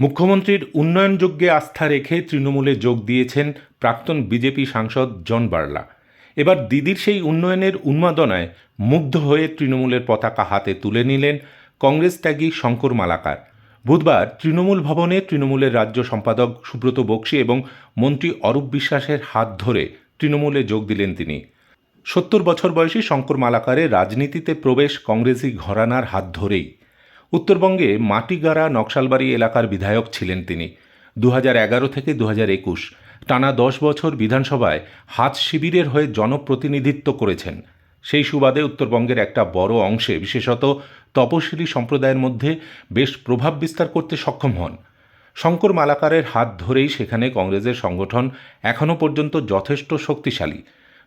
মুখ্যমন্ত্রীর উন্নয়নযোগ্যে আস্থা রেখে তৃণমূলে যোগ দিয়েছেন প্রাক্তন বিজেপি সাংসদ জন বার্লা। এবার দিদির সেই উন্নয়নের উন্মাদনায় মুগ্ধ হয়ে তৃণমূলের পতাকা হাতে তুলে নিলেন কংগ্রেস ত্যাগী শঙ্কর মালাকার। বুধবার তৃণমূল ভবনে তৃণমূলের রাজ্য সম্পাদক সুব্রত বক্সী এবং মন্ত্রী অরূপ বিশ্বাসের হাত ধরে তৃণমূলে যোগ দিলেন তিনি। সত্তর বছর বয়সী শঙ্কর মালাকারের রাজনীতিতে প্রবেশ কংগ্রেসি ঘরানার হাত ধরেই। উত্তরবঙ্গে মাটিগাড়া নকশালবাড়ি এলাকার বিধায়ক ছিলেন তিনি। দু এগারো থেকে দু একুশ টানা দশ বছর বিধানসভায় হাত শিবিরের হয়ে জনপ্রতিনিধিত্ব করেছেন। সেই সুবাদে উত্তরবঙ্গের একটা বড় অংশে, বিশেষত তপশিলি সম্প্রদায়ের মধ্যে বেশ প্রভাব বিস্তার করতে সক্ষম হন। শঙ্কর মালাকারের হাত ধরেই সেখানে কংগ্রেসের সংগঠন এখনও পর্যন্ত যথেষ্ট শক্তিশালী।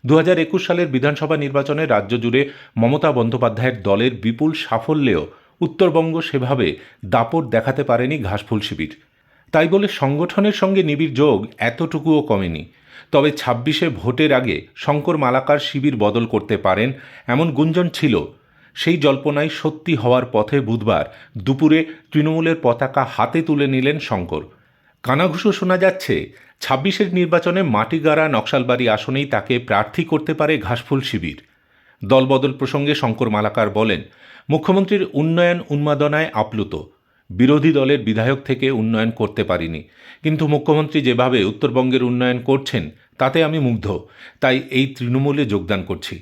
দু সালের বিধানসভা নির্বাচনে রাজ্য জুড়ে মমতা বন্দ্যোপাধ্যায়ের দলের বিপুল সাফল্যেও উত্তরবঙ্গ সেভাবে দাপট দেখাতে পারেনি ঘাসফুল শিবির। তাই বলে সংগঠনের সঙ্গে নিবিড় যোগ এতটুকুও কমেনি। তবে ছাব্বিশে ভোটের আগে শঙ্কর মালাকার শিবির বদল করতে পারেন এমন গুঞ্জন ছিল। সেই জল্পনায় সত্যি হওয়ার পথে বুধবার দুপুরে তৃণমূলের পতাকা হাতে তুলে নিলেন শঙ্কর। কানাঘুষো শোনা যাচ্ছে, ছাব্বিশের নির্বাচনে মাটিগাড়া নকশালবাড়ি আসনেই তাকে প্রার্থী করতে পারে ঘাসফুল শিবির। দলবদল প্রসঙ্গে শঙ্কর মালাকার বলেন, মুখ্যমন্ত্রীর উন্নয়ন উন্মাদনায় আপ্লুত। বিরোধী দলের বিধায়ক থেকে উন্নয়ন করতে পারিনি। কিন্তু মুখ্যমন্ত্রী যেভাবে উত্তরবঙ্গের উন্নয়ন করছেন, তাতে আমি মুগ্ধ। তাই এই তৃণমূলে যোগদান করছি।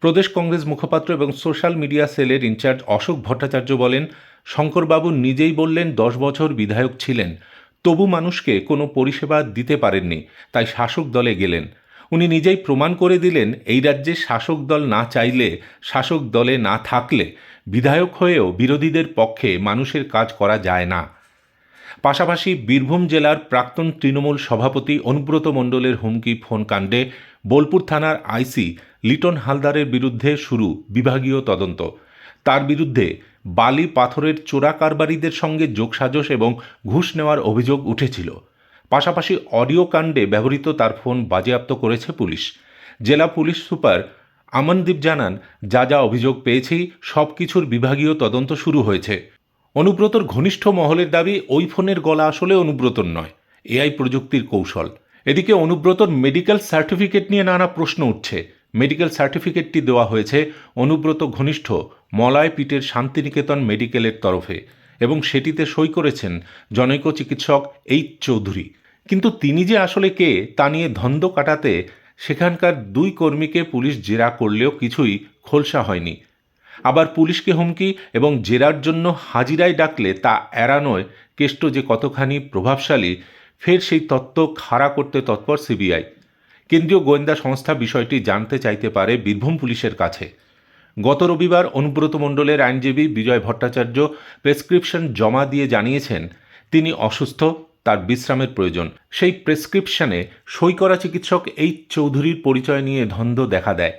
প্রদেশ কংগ্রেস মুখপাত্র এবং সোশ্যাল মিডিয়া সেলের ইনচার্জ অশোক ভট্টাচার্য বলেন, শঙ্করবাবু নিজেই বললেন দশ বছর বিধায়ক ছিলেন। তবু মানুষকে কোনো পরিষেবা দিতে পারেননি। তাই শাসক দলে গেলেন। উনি নিজেই প্রমাণ করে দিলেন, এই রাজ্যে শাসক দল না চাইলে, শাসক দলে না থাকলে বিধায়ক হয়েও বিরোধীদের পক্ষে মানুষের কাজ করা যায় না। পাশাপাশি বীরভূম জেলার প্রাক্তন তৃণমূল সভাপতি অনুব্রত মণ্ডলের হুমকি ফোন কাণ্ডে বোলপুর থানার আইসি লিটন হালদারের বিরুদ্ধে শুরু বিভাগীয় তদন্ত। তার বিরুদ্ধে বালি পাথরের চোরা কারবারিদের সঙ্গে যোগসাজশ এবং ঘুষ নেওয়ার অভিযোগ উঠেছিল। পাশাপাশি অডিও কাণ্ডে ব্যবহৃত তার ফোন বাজেয়াপ্ত করেছে পুলিশ। জেলা পুলিশ সুপার আমনদীপ জানান, যা যা অভিযোগ পেয়েছি সব কিছুর বিভাগীয় তদন্ত শুরু হয়েছে। অনুব্রতর ঘনিষ্ঠ মহলের দাবি, ওই ফোনের গলা আসলে অনুব্রতর নয়। এআই প্রযুক্তির কৌশল। এদিকে অনুব্রতর মেডিকেল সার্টিফিকেট নিয়ে নানা প্রশ্ন উঠছে। মেডিকেল সার্টিফিকেটটি দেওয়া হয়েছে অনুব্রত ঘনিষ্ঠ মলায় পিটের শান্তিনিকেতন মেডিকেলের তরফে। এবং সেটিতে সই করেছেন জনৈক চিকিৎসক এইচ চৌধুরী। কিন্তু তিনি যে আসলে কে, তা নিয়ে ধন্দ কাটাতে সেখানকার দুই কর্মীকে পুলিশ জেরা করলেও কিছুই খোলসা হয়নি। আবার পুলিশকে হুমকি এবং জেরার জন্য হাজিরায় ডাকলে তা এড়ানোয় কেষ্ট যে কতখানি প্রভাবশালী, ফের সেই তত্ত্ব খাড়া করতে তৎপর সিবিআই। কেন্দ্রীয় গোয়েন্দা সংস্থা বিষয়টি জানতে চাইতে পারে বীরভূম পুলিশের কাছে। গত রবিবার অনুব্রত মণ্ডলের আইনজীবী বিজয় ভট্টাচার্য প্রেসক্রিপশন জমা দিয়ে জানিয়েছেন, তিনি অসুস্থ, তার বিশ্রামের প্রয়োজন। সেই প্রেসক্রিপশনে সই করা চিকিৎসক এই চৌধুরীর পরিচয় নিয়ে ধন্দ দেখা দেয়।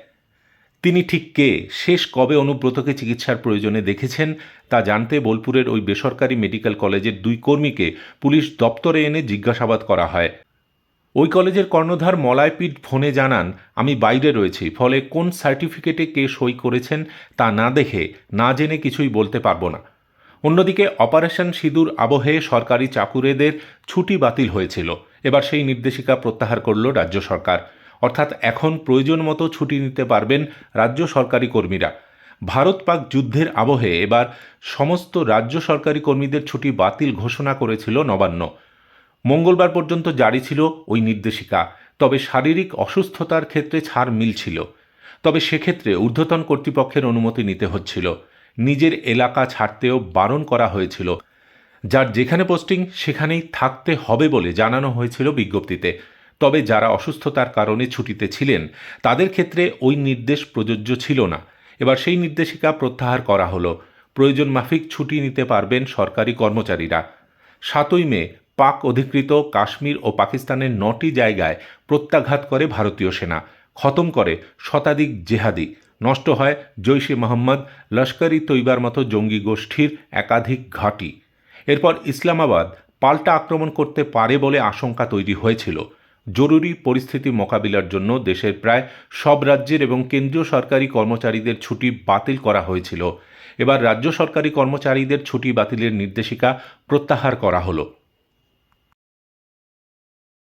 তিনি ঠিক কে? শেষ কবে অনুব্রতকে চিকিৎসার প্রয়োজনে দেখেছেন তা জানতে বোলপুরের ওই বেসরকারি মেডিকেল কলেজের দুই কর্মীকে পুলিশ দপ্তরে এনে জিজ্ঞাসাবাদ করা হয়। ওই কলেজের কর্ণধার মলায়পিট ফোনে জানান, আমি বাইরে রয়েছি, ফলে কোন সার্টিফিকেটে কে সই করেছেন তা না দেখে, না জেনে কিছুই বলতে পারব না। অন্যদিকে অপারেশন সিঁদুর আবহে সরকারি চাকুরেদের ছুটি বাতিল হয়েছিল। এবার সেই নির্দেশিকা প্রত্যাহার করল রাজ্য সরকার। অর্থাৎ এখন প্রয়োজন মতো ছুটি নিতে পারবেন রাজ্য সরকারি কর্মীরা। ভারত পাক যুদ্ধের আবহে এবার সমস্ত রাজ্য সরকারি কর্মীদের ছুটি বাতিল ঘোষণা করেছিল নবান্ন। মঙ্গলবার পর্যন্ত জারি ছিল ওই নির্দেশিকা, তবে শারীরিক অসুস্থতার ক্ষেত্রে ছাড় মিলছিল। তবে সেক্ষেত্রে ঊর্ধ্বতন কর্তৃপক্ষের অনুমতি নিতে হচ্ছিল। নিজের এলাকা ছাড়তেও বারণ করা হয়েছিল। যার যেখানে পোস্টিং, সেখানেই থাকতে হবে বলে জানানো হয়েছিল বিজ্ঞপ্তিতে। তবে যারা অসুস্থতার কারণে ছুটিতে ছিলেন, তাদের ক্ষেত্রে ওই নির্দেশ প্রযোজ্য ছিল না। এবার সেই নির্দেশিকা প্রত্যাহার করা হলো। প্রয়োজন মাফিক ছুটি নিতে পারবেন সরকারি কর্মচারীরা। সাতই মে পাক অধিকৃত কাশ্মীর ও পাকিস্তানের নটি জায়গায় প্রত্যাঘাত করে ভারতীয় সেনা। খতম করে শতাধিক জেহাদি। নষ্ট হয় জৈশে মোহাম্মদ লস্করি তৈবার মতো জঙ্গি গোষ্ঠীর একাধিক ঘাঁটি। এরপর ইসলামাবাদ পাল্টা আক্রমণ করতে পারে বলে আশঙ্কা তৈরি হয়েছিল। জরুরি পরিস্থিতি মোকাবিলার জন্য দেশের প্রায় সব রাজ্যের এবং কেন্দ্রীয় সরকারি কর্মচারীদের ছুটি বাতিল করা হয়েছিল। এবার রাজ্য সরকারি কর্মচারীদের ছুটি বাতিলের নির্দেশিকা প্রত্যাহার করা হলো।